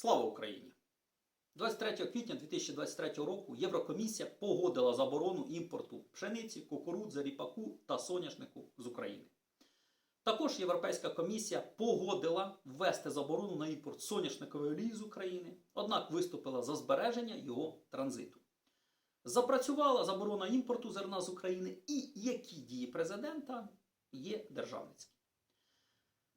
Слава Україні! 23 квітня 2023 року Єврокомісія погодила заборону імпорту пшениці, кукурудзи, ріпаку та соняшнику з України. Також Європейська комісія погодила ввести заборону на імпорт соняшникової олії з України, однак виступила за збереження його транзиту. Запрацювала заборона імпорту зерна з України і які дії президента є державницькі.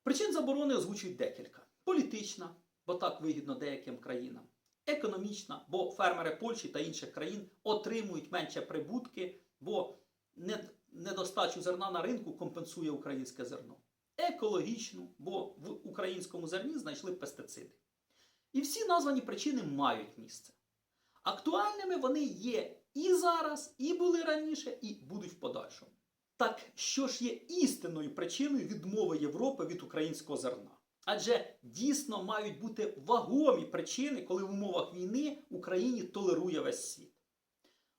Причин заборони озвучують декілька: політична, бо так вигідно деяким країнам, економічна, бо фермери Польщі та інших країн отримують менше прибутки, бо не- недостачу зерна на ринку компенсує українське зерно. Екологічну, бо в українському зерні знайшли пестициди. І всі названі причини мають місце. Актуальними вони є і зараз, і були раніше, і будуть в подальшому. Так що ж є істинною причиною відмови Європи від українського зерна? Адже дійсно мають бути вагомі причини, коли в умовах війни Україні толерує весь світ.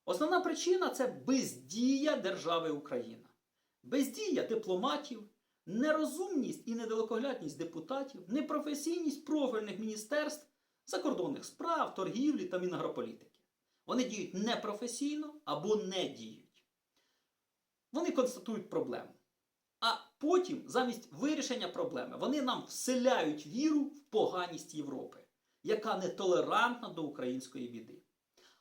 Основна причина це бездія держави Україна, бездія дипломатів, нерозумність і недалекоглядність депутатів, непрофесійність профільних міністерств, закордонних справ, торгівлі та мінагрополітики. Вони діють непрофесійно або не діють. Вони констатують проблему. Потім, замість вирішення проблеми, вони нам вселяють віру в поганість Європи, яка нетолерантна до української біди.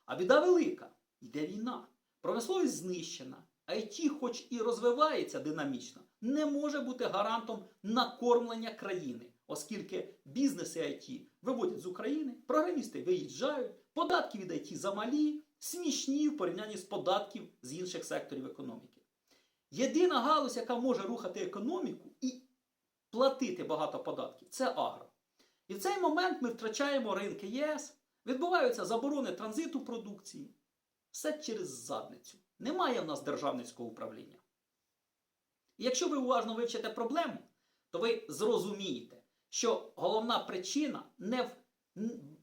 А біда велика, йде війна, промисловість знищена, IT, хоч і розвивається динамічно, не може бути гарантом накормлення країни, оскільки бізнеси IT виводять з України, програмісти виїжджають, податки від IT замалі, смішні в порівнянні з податків з інших секторів економіки. Єдина галузь, яка може рухати економіку і платити багато податків, це агро. І в цей момент ми втрачаємо ринки ЄС, відбуваються заборони транзиту продукції. Все через задницю. Немає в нас державницького управління. І якщо ви уважно вивчите проблему, то ви зрозумієте, що головна причина не в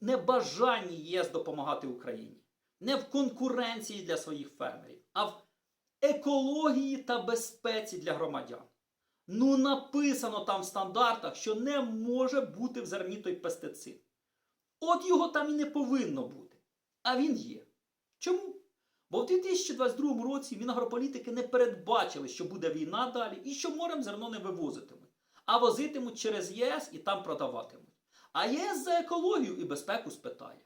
небажанні ЄС допомагати Україні, не в конкуренції для своїх фермерів, а в екології та безпеці для громадян. Ну, написано там в стандартах, що не може бути в зерні той пестицид. От його там і не повинно бути. А він є. Чому? Бо в 2022 році мінагрополітики не передбачили, що буде війна далі і що морем зерно не вивозитимуть, а возитимуть через ЄС і там продаватимуть. А ЄС за екологію і безпеку спитає.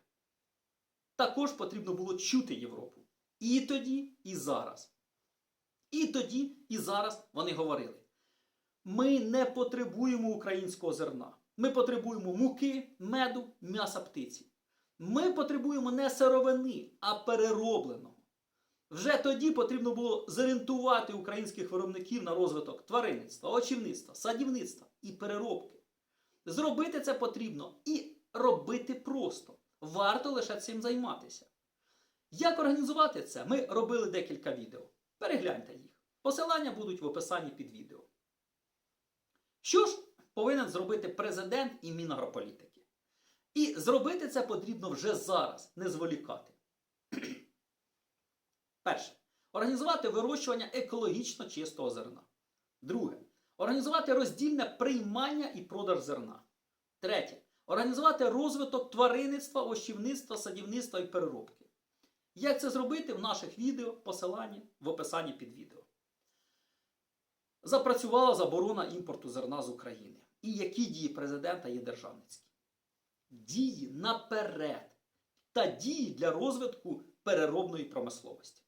Також потрібно було чути Європу. І тоді, і зараз. І тоді, і зараз вони говорили: ми не потребуємо українського зерна. Ми потребуємо муки, меду, м'яса птиці. Ми потребуємо не сировини, а переробленого. Вже тоді потрібно було зорієнтувати українських виробників на розвиток тваринництва, очівництва, садівництва і переробки. Зробити це потрібно і робити просто. Варто лише цим займатися. Як організувати це? Ми робили декілька відео. Перегляньте їх. Посилання будуть в описанні під відео. Що ж повинен зробити президент і мінагрополітики? І зробити це потрібно вже зараз, не зволікати. Перше. Організувати вирощування екологічно чистого зерна. Друге. Організувати роздільне приймання і продаж зерна. Третє. Організувати розвиток тваринництва, ощівництва, садівництва і переробки. Як це зробити в наших відео, посиланні в описанні під відео. Запрацювала заборона імпорту зерна з України. І які дії президента є державницькі? Дії наперед та дії для розвитку переробної промисловості.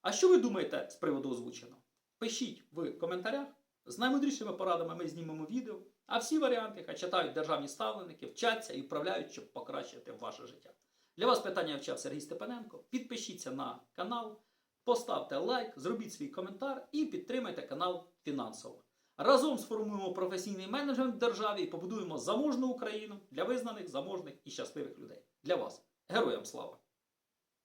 А що ви думаєте з приводу озвученого? Пишіть в коментарях. З наймудрішими порадами ми знімемо відео. А всі варіанти хай читають державні ставленики, вчаться і вправляють, щоб покращити ваше життя. Для вас питання вчав Сергій Степаненко. Підпишіться на канал, поставте лайк, зробіть свій коментар і підтримайте канал фінансово. Разом сформуємо професійний менеджмент в державі і побудуємо заможну Україну для визнаних, заможних і щасливих людей. Для вас. Героям слава!